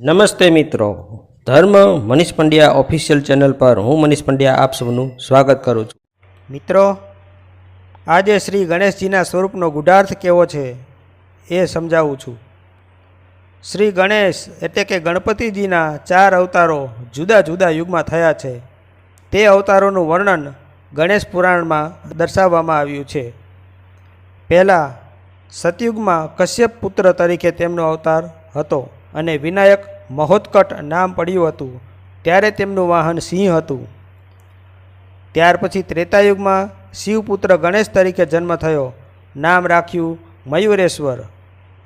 નમસ્તે મિત્રો. ધર્મ મનીષ પંડ્યા ઓફિશિયલ ચેનલ પર હું મનીષ પંડ્યા આપ સૌનું સ્વાગત કરું છું. મિત્રો, આજે શ્રી ગણેશજીના સ્વરૂપનો ગુઢાર્થ કેવો છે એ સમજાવું છું. શ્રી ગણેશ એટલે કે ગણપતિજીના ચાર અવતારો જુદા જુદા યુગમાં થયા છે. તે અવતારોનું વર્ણન ગણેશ પુરાણમાં દર્શાવવામાં આવ્યું છે. પહેલાં સતયુગમાં કશ્યપ પુત્ર તરીકે તેમનો અવતાર હતો. અને વિનાયક મહોત્કટ નામ પડ્યું હતું, ત્યારે તેમનું વાહન સિંહ હતું. ત્યાર પછી ત્રેતાયુગમાં શિવપુત્ર ગણેશ તરીકે જન્મ થયો. નામ રાખ્યું મયુરેશ્વર.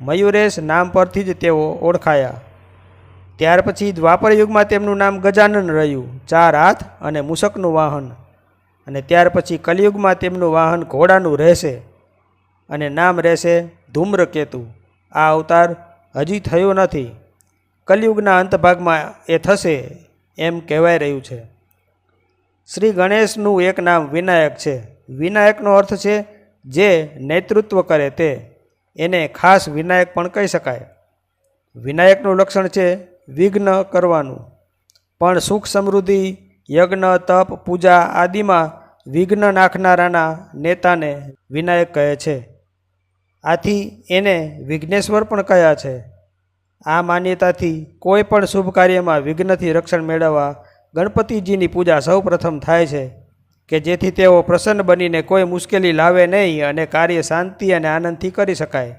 મયુરેશ નામ પરથી જ તેઓ ઓળખાયા. ત્યાર પછી દ્વાપર યુગમાં તેમનું નામ ગજાનન રહ્યું, ચાર હાથ અને મૂષકનું વાહન. અને ત્યાર પછી કલિયુગમાં તેમનું વાહન ઘોડાનું રહેશે. અને નામ રહેશે ધૂમ્રકેતુ. આ અવતાર હજી થયો નથી. કલિયુગના અંત ભાગમાં એ થશે એમ કહેવાય રહ્યું છે. શ્રી ગણેશનું એક નામ વિનાયક છે. વિનાયકનો અર્થ છે જે નેતૃત્વ કરે તે. એને ખાસ વિનાયક પણ કહી શકાય. વિનાયકનું લક્ષણ છે વિઘ્ન કરવાનું. પણ સુખ સમૃદ્ધિ, યજ્ઞ, તપ, પૂજા આદિમાં વિઘ્ન નાખનારાના નેતાને વિનાયક કહે છે. આથી એને વિઘ્નેશ્વર પણ કહ્યા છે. આ માન્યતાથી કોઈ પણ શુભ કાર્યમાં વિઘ્નથી રક્ષણ મેળવવા ગણપતિજીની પૂજા સૌ પ્રથમ થાય છે કે જેથી તેઓ પ્રસન્ન બનીને કોઈ મુશ્કેલી લાવે નહીં અને કાર્ય શાંતિ અને આનંદથી કરી શકાય.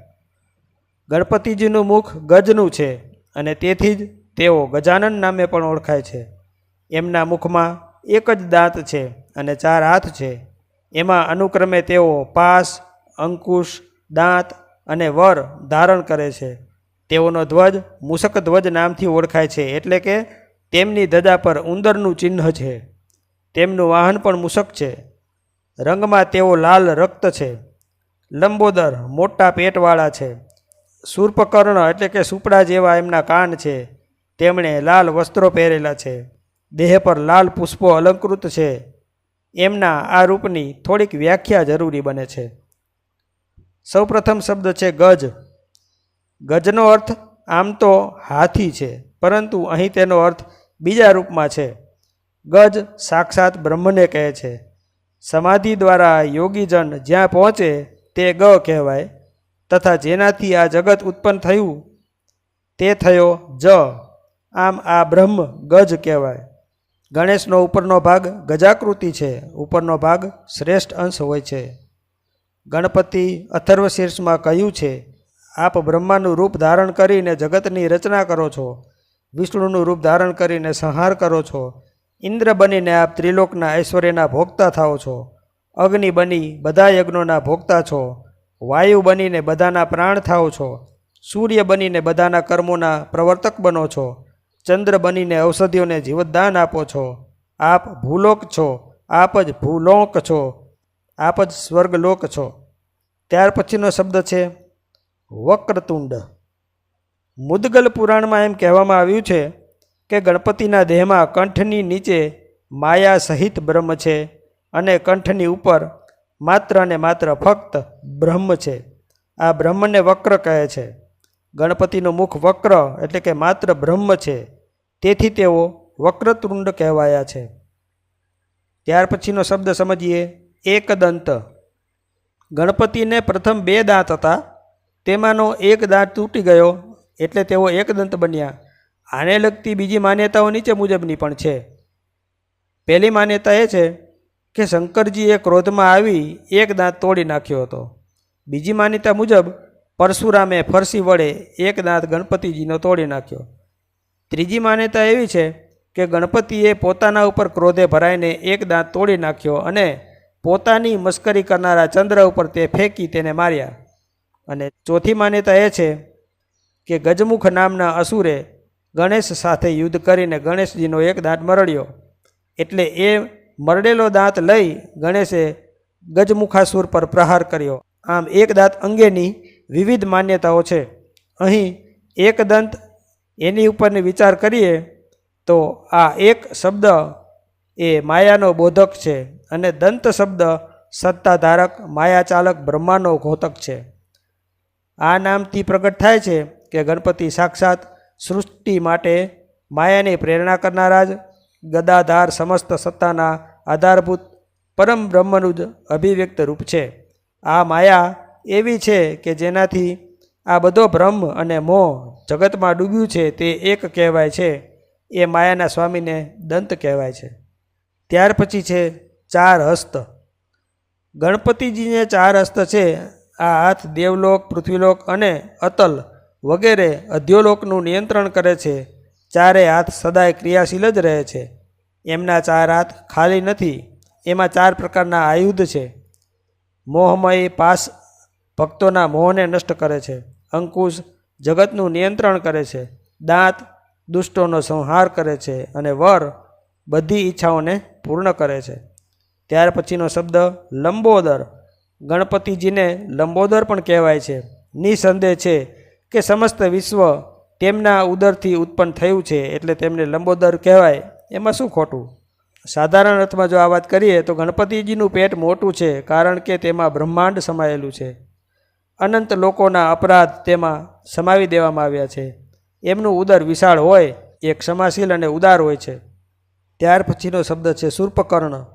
ગણપતિજીનું મુખ ગજનું છે અને તેથી જ તેઓ ગજાનન નામે પણ ઓળખાય છે. એમના મુખમાં એક જ દાંત છે અને ચાર હાથ છે. એમાં અનુક્રમે તેઓ પાસ, અંકુશ દાંત અને વર ધારણ કરે છે. તેઓનો ધ્વજ મૂષક ધ્વજ નામથી ઓળખાય છે એટલે કે તેમની ધજા પર ઉંદરનું ચિહ્ન છે. તેમનું વાહન પણ મૂષક છે. રંગમાં તેઓ લાલ રક્ત છે. લંબોદર મોટા પેટવાળા છે. સૂર્પકર્ણ એટલે કે સુપડા જેવા એમના કાન છે. તેમણે લાલ વસ્ત્રો પહેરેલા છે. દેહ પર લાલ પુષ્પો અલંકૃત છે. એમના આ રૂપની થોડીક વ્યાખ્યા જરૂરી બને છે. સૌપ્રથમ શબ્દ છે ગજ. ગજનો અર્થ આમ તો હાથી છે, પરંતુ અહીં તેનો અર્થ બીજા રૂપમાં છે. ગજ સાક્ષાત બ્રહ્મને કહે છે. સમાધિ દ્વારા યોગીજન જ્યાં પહોંચે તે ગ કહેવાય, તથા જેનાથી આ જગત ઉત્પન્ન થયું તે થયો જ. આમ આ બ્રહ્મ ગજ કહેવાય. ગણેશનો ઉપરનો ભાગ ગજાકૃતિ છે, ઉપરનો ભાગ શ્રેષ્ઠ અંશ હોય છે. ગણપતિ અથર્વશીર્ષમાં કહ્યું છે, આપ બ્રહ્માનું રૂપ ધારણ કરીને જગતની રચના કરો છો, વિષ્ણુનું રૂપ ધારણ કરીને સંહાર કરો છો, ઇન્દ્ર બનીને આપ ત્રિલોકના ઐશ્વર્યના ભોગતા થાઓ છો, અગ્નિ બની બધા યજ્ઞોના ભોગતા છો, વાયુ બનીને બધાના પ્રાણ થાઓ છો, સૂર્ય બનીને બધાના કર્મોના પ્રવર્તક બનો છો, ચંદ્ર બનીને ઔષધિઓને જીવતદાન આપો છો, આપ ભૂલોક છો, આપ જ ભૂલોક છો આપ જ સ્વર્ગલોક છો. ત્યાર પછીનો શબ્દ છે વક્રતુંડ. મુદગલ પુરાણમાં એમ કહેવામાં આવ્યું છે કે ગણપતિના દેહમાં કંઠની નીચે માયા સહિત બ્રહ્મ છે અને કંઠની ઉપર માત્ર અને માત્ર ફક્ત બ્રહ્મ છે. આ બ્રહ્મને વક્ર કહે છે. ગણપતિનું મુખ વક્ર એટલે કે માત્ર બ્રહ્મ છે. તેથી તેઓ વક્રતુંડ કહેવાયા છે. ત્યાર પછીનો શબ્દ સમજીએ. એકદંત. ગણપતિને પ્રથમ બે દાંત હતા. તેમાંનો એક દાંત તૂટી ગયો એટલે તેઓ એકદંત બન્યા. આને લગતી બીજી માન્યતાઓ નીચે મુજબની પણ છે. પહેલી માન્યતા એ છે કે શંકરજીએ ક્રોધમાં આવી એક દાંત તોડી નાખ્યો હતો. બીજી માન્યતા મુજબ પરશુરામે ફરસી વડે એક દાંત ગણપતિજીનો તોડી નાખ્યો. ત્રીજી માન્યતા એવી છે કે ગણપતિએ પોતાના ઉપર ક્રોધે ભરાઈને એક દાંત તોડી નાખ્યો અને પોતાની મસ્કરી કરનારા ચંદ્ર ઉપર તે ફેંકી તેને માર્યા. અને ચોથી માન્યતા એ છે કે ગજમુખ નામના અસુરે ગણેશ સાથે યુદ્ધ કરીને ગણેશજીનો એક દાંત મરડ્યો. એટલે એ મરડેલો દાંત લઈ ગણેશે ગજમુખાસુર પર પ્રહાર કર્યો. આમ એક દાંત અંગેની વિવિધ માન્યતાઓ છે. અહીં એક દંત એની ઉપરની વિચાર કરીએ તો આ એક શબ્દ એ માયાનો બોધક છે અને દંત શબ્દ સત્તાધારક, માયાચાલક, બ્રહ્માનો ઘોતક છે. આ નામથી પ્રગટ થાય છે કે ગણપતિ સાક્ષાત સૃષ્ટિ માટે માયાની પ્રેરણા કરનારા જ ગદાધાર સમસ્ત સત્તાના આધારભૂત પરમ બ્રહ્મનું જ અભિવ્યક્ત રૂપ છે. આ માયા એવી છે કે જેનાથી આ બધો બ્રહ્મ અને મોહ જગતમાં ડૂબ્યું છે તે એક કહેવાય છે. એ માયાના સ્વામીને દંત કહેવાય છે. ત્યાર પછી છે ચાર હસ્ત. ગણપતિજીને ચાર હસ્ત છે. આ હાથ દેવલોક, પૃથ્વીલોક અને અતલ વગેરે અધ્યોલોકનું નિયંત્રણ કરે છે. ચારે હાથ સદાય ક્રિયાશીલ જ રહે છે. એમના ચાર હાથ ખાલી નથી, એમાં ચાર પ્રકારના આયુધ છે. મોહમય પાસ ભક્તોના મોહને નષ્ટ કરે છે. અંકુશ જગતનું નિયંત્રણ કરે છે. દાંત દુષ્ટોનો સંહાર કરે છે અને વર બધી ઈચ્છાઓને પૂર્ણ કરે છે. ત્યાર પછીનો શબ્દ લંબોદર. ગણપતિજીને લંબોદર પણ કહેવાય છે. નિસંદેહ છે કે સમસ્ત વિશ્વ તેમના ઉદરથી ઉત્પન્ન થયું છે એટલે તેમને લંબોદર કહેવાય. એમાં શું ખોટું? સાધારણ અર્થમાં જો આ વાત કરીએ તો ગણપતિજીનું પેટ મોટું છે કારણ કે તેમાં બ્રહ્માંડ સમાયેલું છે. અનંત લોકોના અપરાધ તેમાં સમાવી દેવામાં આવ્યા છે. એમનું ઉદર વિશાળ હોય એ ક્ષમાશીલ અને ઉદાર હોય છે. ત્યાર પછીનો શબ્દ છે સૂર્પકર્ણ.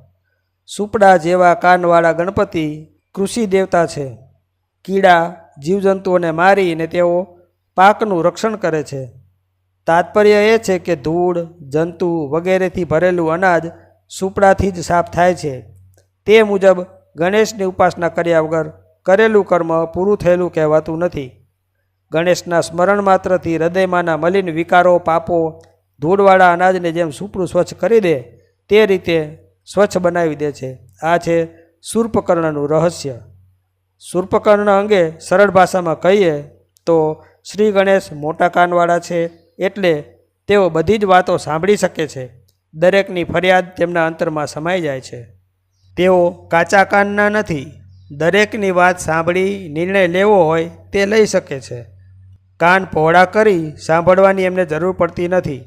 સુપડા જેવા કાનવાળા ગણપતિ કૃષિ દેવતા છે. કીડા, જીવજંતુઓને મારીને તેઓ પાકનું રક્ષણ કરે છે. તાત્પર્ય એ છે કે ધૂળ, જંતુ વગેરેથી ભરેલું અનાજ સુપડાથી જ સાફ થાય છે. તે મુજબ ગણેશની ઉપાસના કર્યા વગર કરેલું કર્મ પૂરું થયેલું કહેવાતું નથી. ગણેશના સ્મરણ માત્રથી હૃદયમાંના મલિન વિકારો, પાપો ધૂળવાળા અનાજને જેમ સૂપડું સ્વચ્છ કરી દે, તે રીતે સ્વચ્છ બનાવી દે છે. આ છે સૂર્પકર્ણનું રહસ્ય. સૂર્પકર્ણ અંગે સરળ ભાષામાં કહીએ તો શ્રી ગણેશ મોટા કાનવાળા છે એટલે તેઓ બધી જ વાતો સાંભળી શકે છે. દરેકની ફરિયાદ તેમના અંતરમાં સમાઈ જાય છે. તેઓ કાચા કાનના નથી. દરેકની વાત સાંભળી નિર્ણય લેવો હોય તે લઈ શકે છે. કાન પહોળા કરી સાંભળવાની એમને જરૂર પડતી નથી.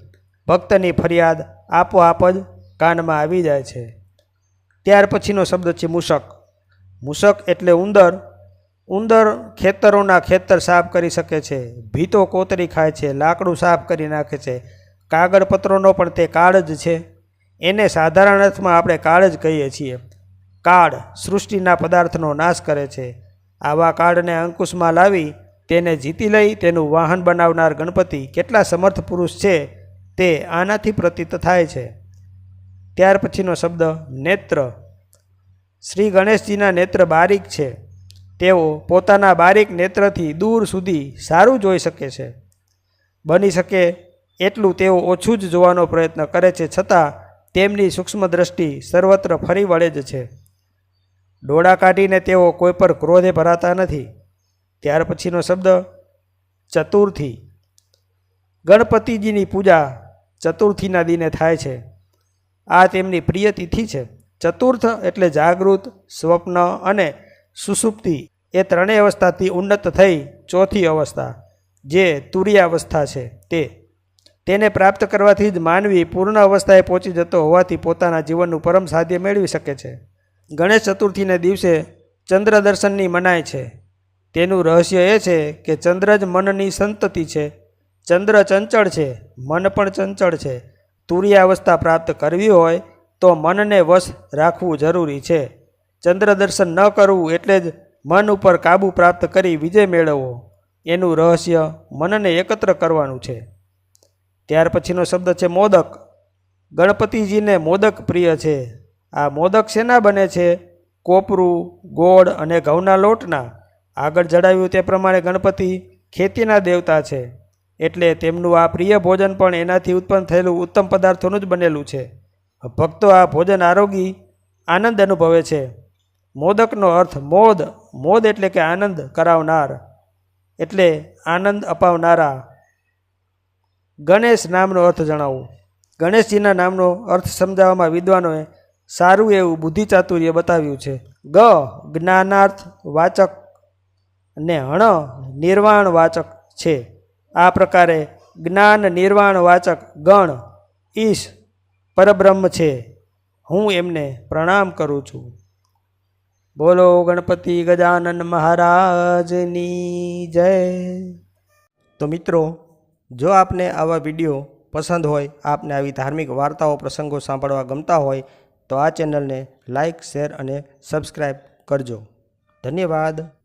ભક્તની ફરિયાદ આપોઆપ જ કાનમાં આવી જાય છે. ત્યાર પછીનો શબ્દ છે મૂષક મૂષક એટલે ઉંદર. ઉંદર ખેતરોના ખેતર સાફ કરી શકે છે. ભીતો કોતરી ખાય છે. લાકડું સાફ કરી નાખે છે. કાગળપત્રોનો પણ તે કાળ જ છે. એને સાધારણ અર્થમાં આપણે જ કહીએ છીએ. કાળ સૃષ્ટિના પદાર્થનો નાશ કરે છે. આવા કાળને અંકુશમાં લાવી તેને જીતી લઈ તેનું વાહન બનાવનાર ગણપતિ કેટલા સમર્થ પુરુષ છે તે આનાથી પ્રતીત થાય છે. ત્યાર પછીનો શબ્દ નેત્ર. શ્રી ગણેશજીના નેત્ર બારીક છે. તેઓ પોતાના બારીક નેત્રથી દૂર સુધી સારું જોઈ શકે છે. બની શકે એટલું તેઓ ઓછું જ જોવાનો પ્રયત્ન કરે છે છતાં તેમની સૂક્ષ્મ દ્રષ્ટિ સર્વત્ર ફરી વળે જ છે. ડોળા કાઢીને તેઓ કોઈ પર ક્રોધે ભરાતા નથી. ત્યાર પછીનો શબ્દ ચતુર્થી. ગણપતિજીની પૂજા ચતુર્થીના દિને થાય છે. આ તેમની પ્રિય તિથિ છે. ચતુર્થ એટલે જાગૃત, સ્વપ્ન અને સુસુપ્તિ. એ ત્રણેય અવસ્થાથી ઉન્નત થઈ ચોથી અવસ્થા, જે તુર્યાવસ્થા છે તે. તેને પ્રાપ્ત કરવાથી જ માનવી પૂર્ણ અવસ્થાએ પહોંચી જતો હોવાથી પોતાના જીવનનું પરમ સાધ્ય મેળવી શકે છે. ગણેશ ચતુર્થીને દિવસે ચંદ્ર દર્શનની મનાય છે. તેનું રહસ્ય એ છે કે ચંદ્ર જ મનની સંતતિ છે. ચંદ્ર ચંચળ છે, મન પણ ચંચળ છે. તુર્યાવસ્થા પ્રાપ્ત કરવી હોય તો મનને વશ રાખવું જરૂરી છે. ચંદ્ર દર્શન ન કરવું એટલે જ મન ઉપર કાબુ પ્રાપ્ત કરી વિજય મેળવવો. એનું રહસ્ય મનને એકત્ર કરવાનું છે. ત્યાર પછીનો શબ્દ છે મોદક. ગણપતિજીને મોદક પ્રિય છે. આ મોદક શેના બને છે? કોપરું, ગોળ અને ઘઉંના લોટના. આગળ જણાવ્યું તે પ્રમાણે ગણપતિ ખેતીના દેવતા છે. એટલે તેમનું આ પ્રિય ભોજન પણ એનાથી ઉત્પન્ન થયેલું ઉત્તમ પદાર્થોનું જ બનેલું છે. ભક્તો આ ભોજન આરોગી આનંદ અનુભવે છે. મોદકનો અર્થ મોદ મોદ એટલે કે આનંદ કરાવનાર. એટલે આનંદ અપાવનારા. ગણેશ નામનો અર્થ જણાવવું ગણેશજીના નામનો અર્થ સમજાવવામાં વિદ્વાનોએ સારું એવું બુદ્ધિ ચાતુર્ય બતાવ્યું છે. ગ, જ્ઞાનાર્થ વાચક અને હણ, નિર્વાણ વાચક છે. આ પ્રકારે જ્ઞાન, નિર્વાણ, વાચક, ગણ, ઈશ, પરબ્રહ્મ છે. હું એમને પ્રણામ કરું છું. બોલો ગણપતિ ગજાનન મહારાજની જય. તો મિત્રો, જો આપને આવા વીડિયો પસંદ હોય, આપને આવી ધાર્મિક વાર્તાઓ, પ્રસંગો સાંભળવા ગમતા હોય, તો આ ચેનલને લાઈક, શેર અને સબસ્ક્રાઈબ કરજો. ધન્યવાદ.